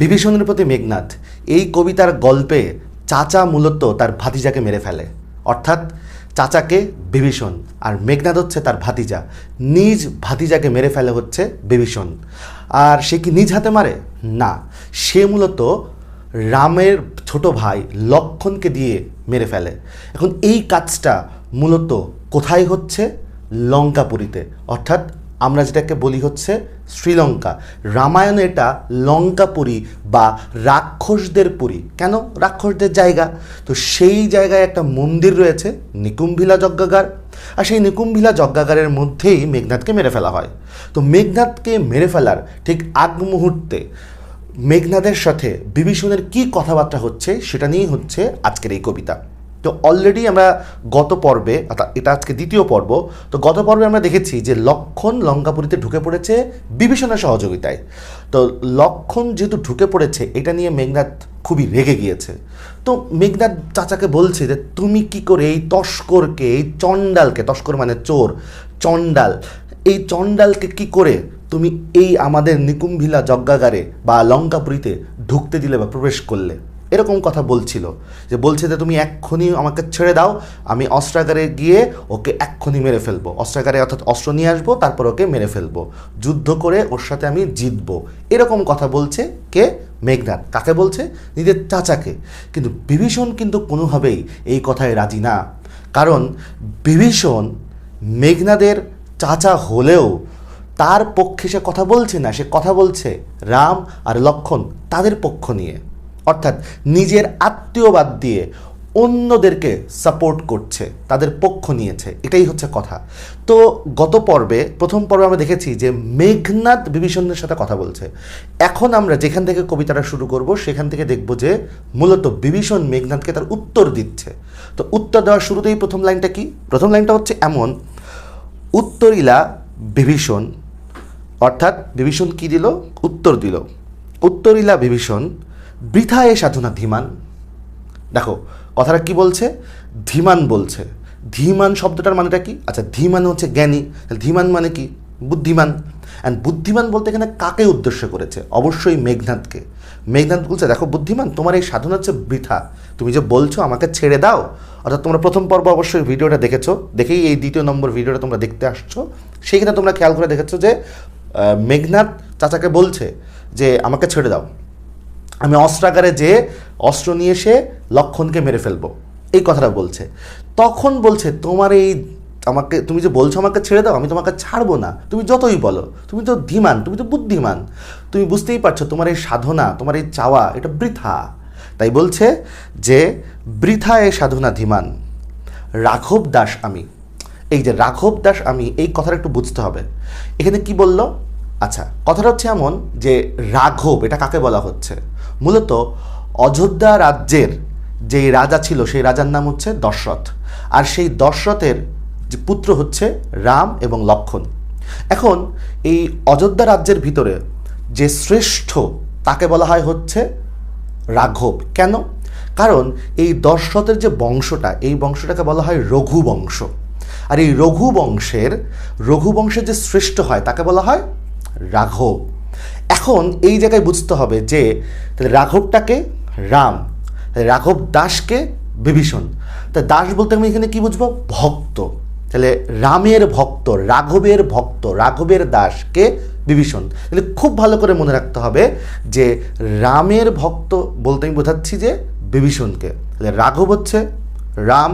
বিভীষণের প্রতি মেঘনাথ এই কবিতার গল্পে চাচা মূলত তার ভাতিজাকে মেরে ফেলে। অর্থাৎ চাচাকে বিভীষণ আর মেঘনাথ হচ্ছে তার ভাতিজা। নিজ ভাতিজাকে মেরে ফেলে হচ্ছে বিভীষণ। আর সে কি নিজ হাতে মারে? না। সে মূলত রামের ছোট ভাই লক্ষণকে দিয়ে মেরে ফেলে। এখন এই কাজটা মূলত কোথায় হচ্ছে? লঙ্কাপুরীতে। অর্থাৎ আমরা যেটাকে বলি হচ্ছে শ্রীলঙ্কা। রামায়ণে এটা লঙ্কাপুরী বা রাক্ষসদের পুরী। কেন? রাক্ষসদের জায়গা। তো সেই জায়গায় একটা মন্দির রয়েছে, নিকুম্ভিলা যজ্ঞাগার। আর সেই নিকুম্ভিলা যজ্ঞাগারের মধ্যেই মেঘনাথকে মেরে ফেলা হয়। তো মেঘনাথকে মেরে ফেলার ঠিক আগ মুহূর্তে মেঘনাথের সাথে বিভীষণের কি কথাবার্তা হচ্ছে সেটা নিয়েই হচ্ছে আজকের এই কবিতা। তো অলরেডি আমরা গত পর্বে, অর্থাৎ এটা আজকে দ্বিতীয় পর্ব, তো গত পর্বে আমরা দেখেছি যে লক্ষণ লঙ্কাপুরীতে ঢুকে পড়েছে বিভীষণের সহযোগিতায়। তো লক্ষণ যেহেতু ঢুকে পড়েছে, এটা নিয়ে মেঘনাথ খুবই রেগে গিয়েছে। তো মেঘনাথ চাচাকে বলছে যে, তুমি কি করে এই তস্করকে, এই চণ্ডালকে, তস্কর মানে চোর, চণ্ডাল, এই চণ্ডালকে কি করে তুমি এই আমাদের নিকুম্ভিলা যজ্ঞাগারে বা লঙ্কাপুরীতে ঢুকতে দিলে বা প্রবেশ করলে? এরকম কথা বলছিল, যে বলছে যে তুমি এক্ষুনি আমাকে ছেড়ে দাও, আমি অস্ত্রাগারে গিয়ে ওকে এক্ষুনি মেরে ফেলব। অস্ত্রাগারে অর্থাৎ অস্ত্র নিয়ে আসব, তারপর ওকে মেরে ফেলব। যুদ্ধ করে ওর সাথে আমি জিতবো। এরকম কথা বলছে কে? মেঘনাথ কাকে বলছে? নিজের চাচাকে। কিন্তু বিভীষণ কিন্তু কোনোভাবেই এই কথায় রাজি না। কারণ বিভীষণ মেঘনাদের চাচা হলেও তার পক্ষে সে কথা বলছে না, সে কথা বলছে রাম আর লক্ষণ তাদের পক্ষ নিয়ে। অর্থাৎ নিজের আত্মীয়বাদ দিয়ে অন্যদেরকে সাপোর্ট করছে, তাদের পক্ষ নিয়েছে। এটাই হচ্ছে কথা। তো গত পর্বে, প্রথম পর্বে আমরা দেখেছি যে মেঘনাথ বিভীষণের সাথে কথা বলছে। এখন আমরা যেখান থেকে কবিতাটা শুরু করব, সেখান থেকে দেখব যে মূলত বিভীষণ মেঘনাথকে তার উত্তর দিচ্ছে। তো উত্তর দেওয়ার শুরুতেই প্রথম লাইনটা কি? প্রথম লাইনটা হচ্ছে এমন, উত্তরিলা বিভীষণ। অর্থাৎ বিভীষণ কি দিল? উত্তর দিল। উত্তরিলা বিভীষণ বৃথা এ সাধনা ধীমান? দেখো, কথাটা কি বলছে? ধীমান বলছে। ধীমান শব্দটার মানেটা কি? আচ্ছা ধীমান হচ্ছে জ্ঞানী। ধীমান মানে কি? বুদ্ধিমান। অ্যান্ড বুদ্ধিমান বলতে এখানে কাকে উদ্দেশ্য করেছে? অবশ্যই মেঘনাথকে। মেঘনাথ বলছে, দেখো, বুদ্ধিমান, তোমার এই সাধনা হচ্ছে বৃথা। তুমি যে বলছো, আমাকে ছেড়ে দাও। অর্থাৎ তোমরা প্রথম পর্ব অবশ্যই ভিডিওটা দেখেছ। দেখেই এই দ্বিতীয় নম্বর ভিডিওটা তোমরা দেখতে আসছো। সেইখানে তোমরা খেয়াল করে দেখেছ যে মেঘনাথ চাচাকে বলছে যে, আমাকে ছেড়ে দাও। আমি অস্ত্রাগারে যে অস্ত্র নিয়ে এসে লক্ষণকে মেরে ফেলব। এই কথাটা বলছে। তখন বলছে, তোমার এই আমাকে, তুমি যে বলছো আমাকে ছেড়ে দাও, আমি তোমাকে ছাড়বো না। তুমি যতই বলো, তুমি তো ধীমান, তুমি তো বুদ্ধিমান। তুমি বুঝতেই পারছ, তোমার এই সাধনা, তোমার এই চাওয়া, এটা বৃথা। তাই বলছে যে, বৃথা এই সাধনা ধীমান। রাঘব দাস আমি। এই যে রাঘব দাস আমি, এই কথাটা একটু বুঝতে হবে। এখানে কি বলল? আচ্ছা কথাটা হচ্ছে এমন যে রাঘব, এটা কাকে বলা হচ্ছে? মূলত অযোধ্যা রাজ্যের যেই রাজা ছিল, সেই রাজার নাম হচ্ছে দশরথ। আর সেই দশরথের যে পুত্র হচ্ছে রাম এবং লক্ষণ। এখন এই অযোধ্যা রাজ্যের ভিতরে যে শ্রেষ্ঠ তাকে বলা হয় হচ্ছে রাঘব। কেন? কারণ এই দশরথের যে বংশটা, এই বংশটাকে বলা হয় রঘু বংশ আর এই রঘু বংশের রঘু বংশের যে শ্রেষ্ঠ হয়, তাকে বলা হয় রাঘব। এখন এই জায়গায় বুঝতে হবে যে তাহলে রাঘবটাকে রাম, তাহলে রাঘব দাসকে বিভীষণ। তা দাস বলতে আমি এখানে কি বুঝব? ভক্ত। তাহলে রামের ভক্ত, রাঘবের ভক্ত, রাঘবের দাসকে বিভীষণ। তাহলে খুব ভালো করে মনে রাখতে হবে যে রামের ভক্ত বলতে আমি বোঝাচ্ছি যে বিভীষণকে। তাহলে রাঘব হচ্ছে রাম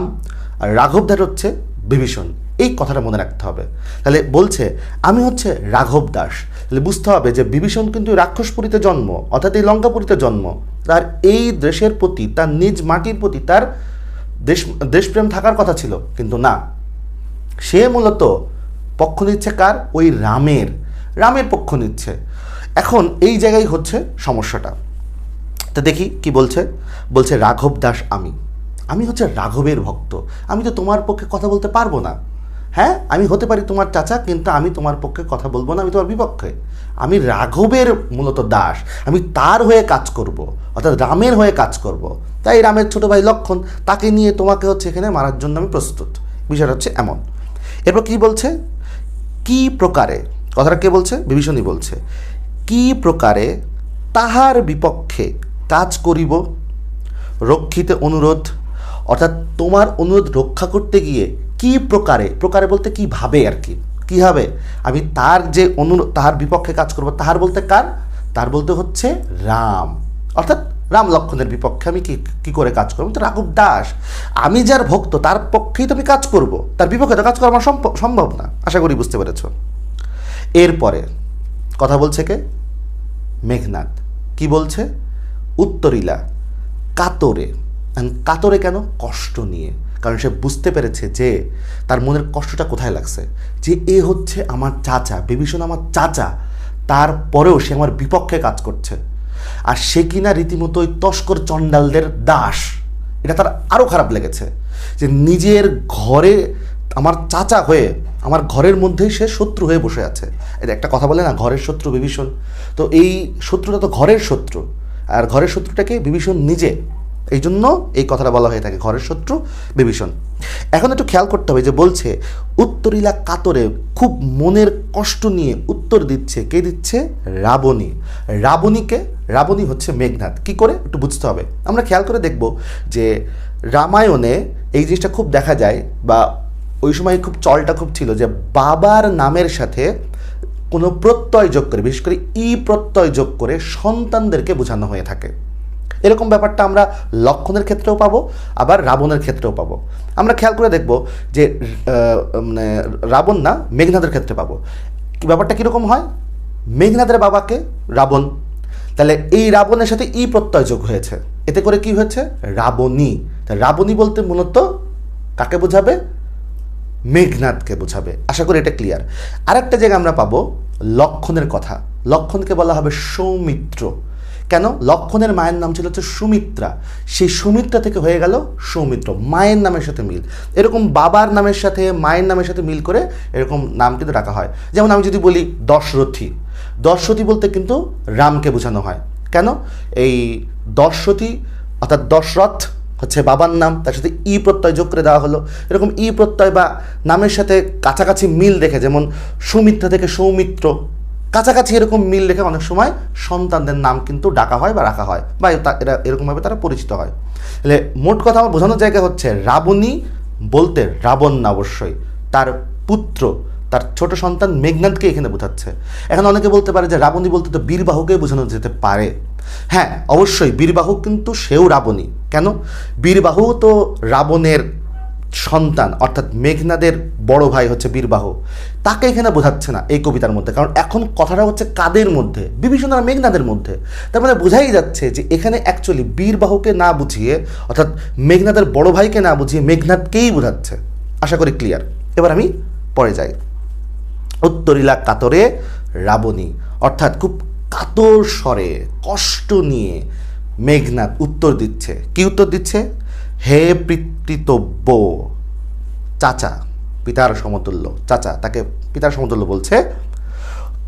আর রাঘবদার হচ্ছে বিভীষণ। এই কথাটা মনে রাখতে হবে। তাহলে বলছে, আমি হচ্ছে রাঘব দাস। তাহলে বুঝতে হবে যে বিভীষণ কিন্তু রাক্ষসপুরীতে জন্ম, অর্থাৎ এই লঙ্কাপুরীতে জন্ম। তার এই দেশের প্রতি, তার নিজ মাটির প্রতি, তার দেশ, দেশপ্রেম থাকার কথা ছিল, কিন্তু না। সে মূলত পক্ষ নিচ্ছে কার? ওই রামের রামের পক্ষ নিচ্ছে। এখন এই জায়গায় হচ্ছে সমস্যাটা। তো দেখি কি বলছে। বলছে, রাঘব দাস আমি। আমি হচ্ছে রাঘবের ভক্ত। আমি তো তোমার পক্ষে কথা বলতে পারব না। হ্যাঁ আমি হতে পারি তোমার চাচা, কিন্তু আমি তোমার পক্ষে কথা বলব না, আমি তোমার বিপক্ষে। আমি রাঘবের মূলত দাস, আমি তার হয়ে কাজ করব, অর্থাৎ রামের হয়ে কাজ করব। তাই রামের ছোট ভাই লক্ষণ, তাকে নিয়ে তোমাকে হচ্ছে এখানে মারার জন্য আমি প্রস্তুত। বিষয়টা হচ্ছে এমন। এরপর কি বলছে? কি প্রকারে? কথাটা কে বলছে? বিভীষণই বলছে। কি প্রকারে তাহার বিপক্ষে কাজ করিব? রক্ষিতে অনুরোধ, অর্থাৎ তোমার অনুরোধ রক্ষা করতে গিয়ে কি প্রকারে প্রকারে বলতে কি ভাবে আর কি? কীভাবে আমি তার যে অনুরোধ তাহার বিপক্ষে কাজ করব, তাহার বলতে কার? তার বলতে হচ্ছে রাম। অর্থাৎ রাম লক্ষণের বিপক্ষে আমি কি কি করে কাজ করব? তো রাঘব দাস, আমি যার ভক্ত, তার পক্ষেই তো আমি কাজ করব। তার বিপক্ষে তো কাজ করা আমার সম্ভব না। আশা করি বুঝতে পেরেছ। এরপরে, কথা বলছে কে? মেঘনাথ কি বলছে? উত্তরিলা, কাতরে। কাতরে কেন? কষ্ট নিয়ে। কারণ সে বুঝতে পেরেছে যে তার মনের কষ্টটা কোথায় লাগছে। যে এ হচ্ছে আমার চাচা বিভীষণ আমার চাচা। তারপরেও সে আমার বিপক্ষে কাজ করছে। আর সে কিনা রীতিমতো ওই তস্কর চণ্ডালদের দাস। এটা তার আরও খারাপ লেগেছে যে নিজের ঘরে আমার চাচা হয়ে, আমার ঘরের মধ্যেই সে শত্রু হয়ে বসে আছে। এটা একটা কথা বলে না, ঘরের শত্রু বিভীষণ তো এই শত্রুটা তো ঘরের শত্রু। আর ঘরের শত্রুটাকে বিভীষণ নিজে। এই জন্য এই কথাটা বলা হয়ে থাকে ঘরের শত্রু বিভীষণ। এখন একটু খেয়াল করতে হবে যে বলছে, উত্তরিলা কাতরে খুব মনের কষ্ট নিয়ে উত্তর দিচ্ছে, কে দিচ্ছে? রাবণী। রাবণীকে, রাবণী হচ্ছে মেঘনাথ। কি করে? একটু বুঝতে হবে। আমরা খেয়াল করে দেখব যে রামায়ণে এই জিনিসটা খুব দেখা যায় বা ওই সময় খুব চলটা খুব ছিল যে বাবার নামের সাথে কোনো প্রত্যয় যোগ করে, বিশেষ করে ই প্রত্যয় যোগ করে সন্তানদেরকে বোঝানো হয়ে থাকে। এরকম ব্যাপারটা আমরা লক্ষণের ক্ষেত্রেও পাবো, আবার রাবণের ক্ষেত্রেও পাবো। আমরা খেয়াল করে দেখব যে মানে রাবণ না, মেঘনাদের ক্ষেত্রে পাবো। ব্যাপারটা কীরকম হয়? মেঘনাদের বাবাকে রাবণ। তাহলে এই রাবণের সাথে ই প্রত্যয় যোগ হয়েছে। এতে করে কি হয়েছে? রাবণী। রাবণী বলতে মূলত কাকে বোঝাবে? মেঘনাথকে বোঝাবে। আশা করি এটা ক্লিয়ার আরেকটা জায়গায় আমরা পাবো লক্ষণের কথা। লক্ষণকে বলা হবে সৌমিত্র। কেন? লক্ষণের মায়ের নাম ছিল হচ্ছে সুমিত্রা। সেই সুমিত্রা থেকে হয়ে গেল সৌমিত্র। মায়ের নামের সাথে মিল। এরকম বাবার নামের সাথে, মায়ের নামের সাথে মিল করে এরকম নাম কিন্তু রাখা হয়। যেমন আমি যদি বলি দশরথী। দশরথী বলতে কিন্তু রামকে বোঝানো হয়। কেন? এই দশরথী অর্থাৎ দশরথ হচ্ছে বাবার নাম, তার সাথে ই প্রত্যয় যোগ করে দেওয়া হলো। এরকম ই প্রত্যয় বা নামের সাথে কাছাকাছি মিল দেখে, যেমন সুমিত্রা থেকে সৌমিত্র কাছাকাছি এরকম মিল রেখে অনেক সময় সন্তানদের নাম কিন্তু ডাকা হয় বা রাখা হয় বা এরা এরকমভাবে তারা পরিচিত হয়। তাহলে মোট কথা আমার বোঝানোর জায়গা হচ্ছে রাবণী বলতে রাবণ না অবশ্যই, তার পুত্র, তার ছোট সন্তান মেঘনাথকে এখানে বোঝাচ্ছে। এখন অনেকে বলতে পারে যে রাবণী বলতে তো বীরবাহুকে বোঝানো যেতে পারে। হ্যাঁ অবশ্যই বীরবাহু কিন্তু সেও রাবণী। কেন? বীরবাহু তো রাবণের সন্তান, অর্থাৎ মেঘনাদের বড় ভাই হচ্ছে বীরবাহু। তাকে এখানে বোঝাচ্ছে না এই কবিতার মধ্যে, কারণ এখন কথাটা হচ্ছে কাদের মধ্যে? বিভীষণ আর মেঘনাদের মধ্যে। তার মানে বোঝাই যাচ্ছে যে এখানে অ্যাকচুয়ালি বীরবাহুকে না বুঝিয়ে, অর্থাৎ মেঘনাদের বড় ভাইকে না বুঝিয়ে মেঘনাদকেই বোঝাচ্ছে। আশা করি ক্লিয়ার এবার আমি পরে যাই। উত্তরিলা কাতরে রাবণী। অর্থাৎ খুব কাতর স্বরে, কষ্ট নিয়ে মেঘনাথ উত্তর দিচ্ছে। কি উত্তর দিচ্ছে? হে পিতৃতব্য, চাচা, পিতার সমতুল্য, চাচা, তাকে পিতার সমতুল্য বলছে,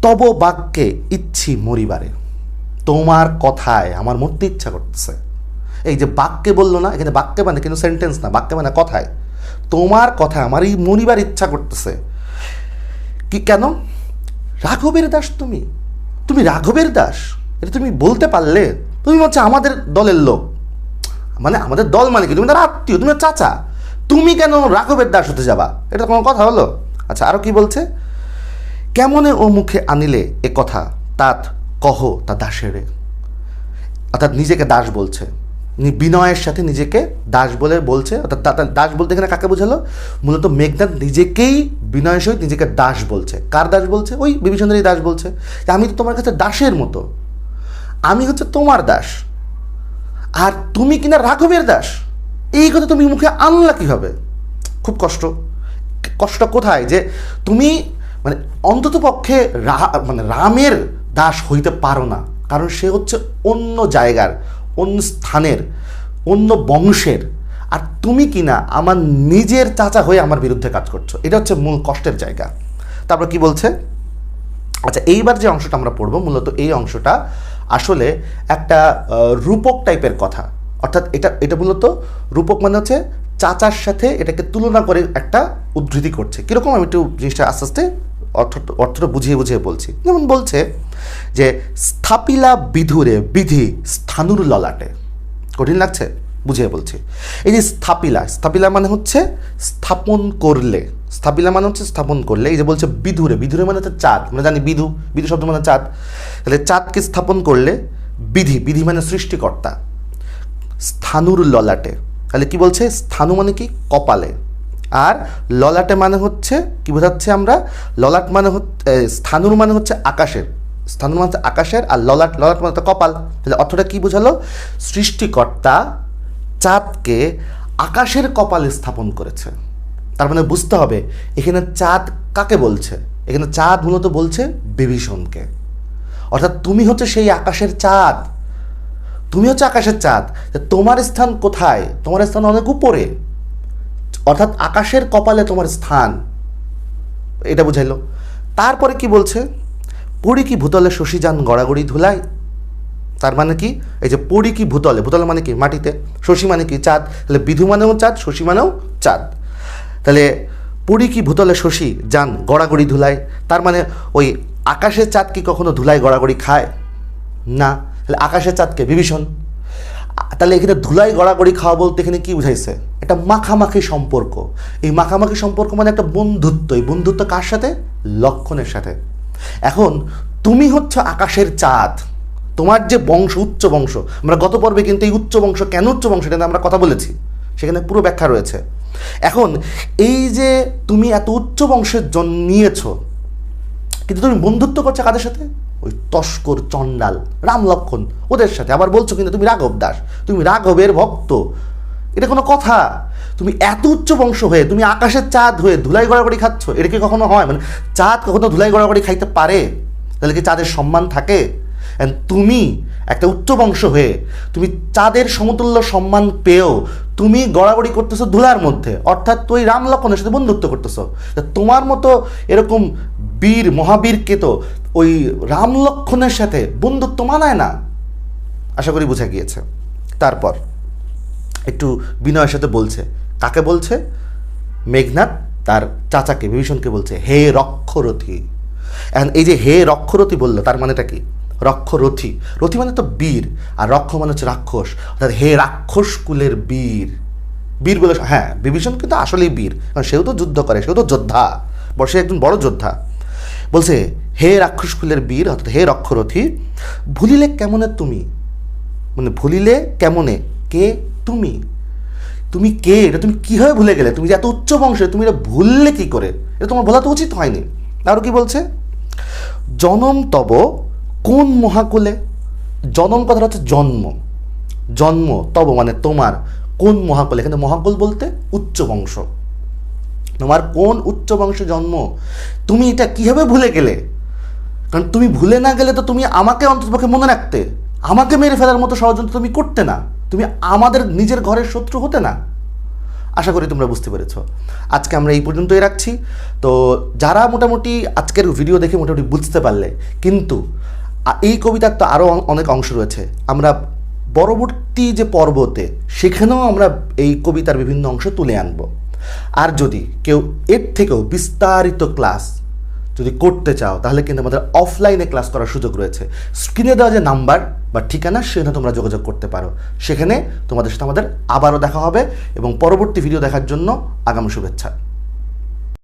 তব বাক্যে ইচ্ছি মরিবারে, তোমার কথায় আমার মরতে ইচ্ছা করতেছে। এই যে বাক্যে বলল না, এখানে বাক্যে মানে কিন্তু সেন্টেন্স না, বাক্যে মানে কথায়। তোমার কথা আমার এই মরিবার ইচ্ছা করতেছে। কি, কেন? রাঘবের দাস তুমি। তুমি রাঘবের দাস, এটা তুমি বলতে পারলে, তুমি হচ্ছে আমাদের দলের লোক। মানে আমাদের দল মানে কি? তুমি তার আত্মীয়, তুমি চাচা। তুমি কেন রাঘবের দাস হতে যাবা? এটা কোনো কথা হলো? আচ্ছা আরও কি বলছে? কেমনে ও মুখে আনিলে এ কথা? তাত কহ তা দাসেরে। অর্থাৎ নিজেকে দাস বলছে। বিনয়ের সাথে নিজেকে দাস বলে বলছে। অর্থাৎ দাস বলতে এখানে কাকে বোঝালো? মূলত মেঘনাথ নিজেকেই বিনয়ের সহিত নিজেকে দাস বলছে। কার দাস বলছে? ওই বিভীষণেরই দাস বলছে। আমি তো তোমার কাছে দাসের মতো। আমি হচ্ছে তোমার দাস। আর তুমি কিনা রাঘবের দাস, এই কথা তুমি মুখে আনলা কীভাবে? খুব কষ্ট। কষ্ট কোথায়? যে তুমি মানে অন্তত পক্ষে মানে রামের দাস হইতে পারো না। কারণ সে হচ্ছে অন্য জায়গার, অন্য স্থানের, অন্য বংশের। আর তুমি কিনা আমার নিজের চাচা হয়ে আমার বিরুদ্ধে কাজ করছ। এটা হচ্ছে মূল কষ্টের জায়গা। তারপর কি বলছে? আচ্ছা এইবার যে অংশটা আমরা পড়ব, মূলত এই অংশটা আসলে একটা রূপক টাইপের কথা। অর্থাৎ এটা এটা মূলত রূপক মানে হচ্ছে চাচার সাথে এটাকে তুলনা করে একটা উদ্ধৃতি করছে। কীরকম আমি একটু জিনিসটা আস্তে আস্তে অর্থ, অর্থটা বুঝিয়ে বুঝিয়ে বলছি। যেমন বলছে যে, স্থাপিলা বিধুরে বিধি স্থানুর ললাটে। কঠিন লাগছে? বুঝিয়ে বলছি। এই যে স্থাপিলা স্থাপিলা মানে হচ্ছে স্থাপন করলে। স্থাপিলা মানে হচ্ছে স্থাপন করলে, এই যে বলছে বিধুরে বিধুরে মানে হচ্ছে চাঁদ, আমরা জানি বিধু বিধু শব্দ মানে চাঁদ। তাহলে চাঁদকে স্থাপন করলে বিধি বিধি মানে সৃষ্টিকর্তা। স্থানুর ললাটে, তাহলে কি বলছে? স্থানু মানে কি? কপালে। আর ললাটে মানে হচ্ছে, কি বোঝাচ্ছে আমরা? ললাট মানে হচ্ছে স্থানুর মানে হচ্ছে আকাশের। স্থানুর মানে হচ্ছে আকাশের আর ললাট ললাট মানে কপাল। তাহলে অর্থটা কি বোঝালো? সৃষ্টিকর্তা চাঁদকে আকাশের কপালে স্থাপন করেছে। তার মানে বুঝতে হবে এখানে চাঁদ কাকে বলছে? এখানে চাঁদ মূলত বলছে বিভীষণকে। অর্থাৎ তুমি হচ্ছে সেই আকাশের চাঁদ। তুমি হচ্ছে আকাশের চাঁদ। তোমার স্থান কোথায়? তোমার স্থান অনেক উপরে। অর্থাৎ আকাশের কপালে তোমার স্থান। এটা বুঝাইলো। তারপরে কি বলছে? পড়ি কি ভূতলে শশী যান গড়াগড়ি ধুলাই? তার মানে কি? এই যে পড়ি কি ভূতলে ভূতলে মানে কি? মাটিতে। শশী মানে কি? চাঁদ। তাহলে বিধু মানেও চাঁদ, শশী মানেও চাঁদ। তাহলে পুরী কি ভূতলে শশী? যান, গড়াগড়ি ধুলায় তার মানে ওই আকাশের চাঁদ কি কখনো ধুলায় গড়াগড়ি খায়? না। তাহলে আকাশের চাঁদকে বিভীষণ। তাহলে এখানে ধুলাই, গড়াগড়ি খাওয়া বলতে এখানে কি বুঝাইছে? একটা মাখামাখি সম্পর্ক। এই মাখামাখি সম্পর্ক মানে একটা বন্ধুত্ব। এই বন্ধুত্ব কার সাথে? লক্ষণের সাথে। এখন তুমি হচ্ছে আকাশের চাঁদ। তোমার যে বংশ, উচ্চ বংশ, আমরা গত পর্বে কিন্তু এই উচ্চ বংশ, কেন উচ্চ বংশ, এটা আমরা কথা বলেছি। সেখানে পুরো ব্যাখ্যা রয়েছে। এখন, এই যে তুমি এত উচ্চ বংশের জন্মিয়েছ কিন্তু তুমি বন্ধুত্ব করছ কাদের সাথে? ওই তস্কর চণ্ডাল, রাম লক্ষণ, ওদের সাথে। আবার বলছো কিন্তু তুমি রাঘব দাস, তুমি রাঘবের ভক্ত। এটা কোনো কথা? তুমি এত উচ্চ বংশ হয়ে, তুমি আকাশের চাঁদ হয়ে ধুলাই গড়াগড়ি খাচ্ছ? এটা কি কখনো হয়? মানে চাঁদ কখনো ধুলাই গড়াগড়ি খাইতে পারে? তাহলে কি চাঁদের সম্মান থাকে? তুমি একটা উচ্চ বংশ হয়ে তুমি চাঁদের সমতুল্য সম্মান পেয়েও তুমি গড়াগড়ি করতেছো ধুলার মধ্যে। অর্থাৎ তুই রাম লক্ষণের সাথে বন্ধুত্ব করতেছো। তোমার মতো এরকম বীর, মহাবীরকে তো ওই রাম লক্ষণের সাথে বন্ধুত্ব মানায় না। আশা করি বোঝা গিয়েছে। তারপর একটু বিনয়ের সাথে বলছে। কাকে বলছে? মেঘনাথ তার চাচাকে, বিভীষণকে বলছে, হে রক্ষরথী। এই যে হে রক্ষরথী বলল, তার মানেটা কি? রক্ষরথী। রথী মানে তো বীর, আর রক্ষ মানে হচ্ছে রাক্ষস। অর্থাৎ হে রাক্ষস কুলের বীর। বীর বলে হ্যাঁ বিভীষণ কিন্তু আসলেই বীর, কারণ সেও তো যুদ্ধ করে, সেও তো যোদ্ধা। বর্ষে একজন বড় যোদ্ধা। বলছে, হে রাক্ষস কুলের বীর, অর্থাৎ হে রক্ষরথী, ভুলিলে কেমনে তুমি? মানে ভুলিলে কেমনে? কে তুমি? তুমি কে? এটা তুমি কীভাবে ভুলে গেলে? তুমি এত উচ্চ বংশে, তুমি এটা ভুললে কী করে? এটা তোমার ভোলা তো উচিত হয়নি। আরও কি বলছে? জনম তব কোন মহাকুলে? জনম কথাটা হচ্ছে জন্ম। জন্ম, তব মানে তোমার। কোন মহাকুল? এখানে মহাকুল বলতে উচ্চ বংশ। তোমার কোন উচ্চ বংশে জন্ম? তুমি এটা কীভাবে ভুলে গেলে? কারণ তুমি ভুলে না গেলে তো তুমি আমাকে অন্ততপক্ষে মনে রাখতে। আমাকে মেরে ফেলার মতো ষড়যন্ত্র তুমি করতে না। তুমি আমাদের নিজের ঘরের শত্রু হতে না। আশা করি তোমরা বুঝতে পেরেছ। আজকে আমরা এই পর্যন্তই রাখছি। তো যারা মোটামুটি আজকের ভিডিও দেখে মোটামুটি বুঝতে পারলে, কিন্তু এই কবিতার তো আরও অনেক অংশ রয়েছে। আমরা পরবর্তী যে পর্বতে, সেখানেও আমরা এই কবিতার বিভিন্ন অংশ তুলে আনব। আর যদি কেউ এর থেকেও বিস্তারিত ক্লাস যদি করতে চাও, তাহলে কিন্তু আমাদের অফলাইনে ক্লাস করার সুযোগ রয়েছে। স্ক্রিনে দেওয়া যে নাম্বার বা ঠিকানা, সেখানে তোমরা যোগাযোগ করতে পারো। সেখানে তোমাদের সাথে আমাদের আবারও দেখা হবে এবং পরবর্তী ভিডিও দেখার জন্য আগাম শুভেচ্ছা।